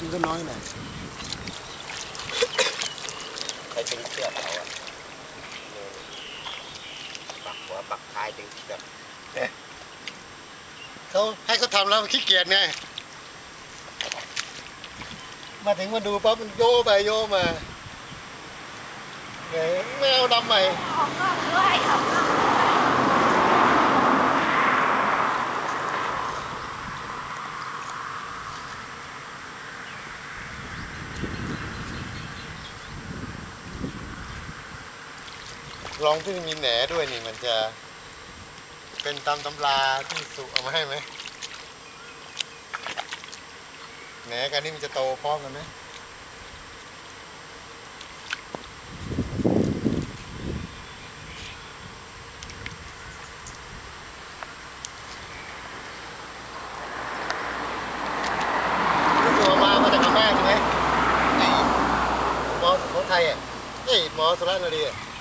กินก็น้อยหน่อยไปเป็นเชือกเอาอะปักหัวปักท้ายดึงเชือกเขาให้เขาทำแล้วมันขี้เกียจไง มาถึงมาดูปั๊บมันโยไปโยมาไงไม่เอาดำใหม่ของนอกด้วยของ ลองที่มีแหนด้วยนี่มันจะเป็นตามตำราที่สุเอามาให้ไหมแหนกันนี่มันจะโตพร้อมกันไหมรู้ตัวมามาจากอาม่ใช่ไหมไอ้หมอสุโขทัยอะเอ้ยหมอสุรนารีอะ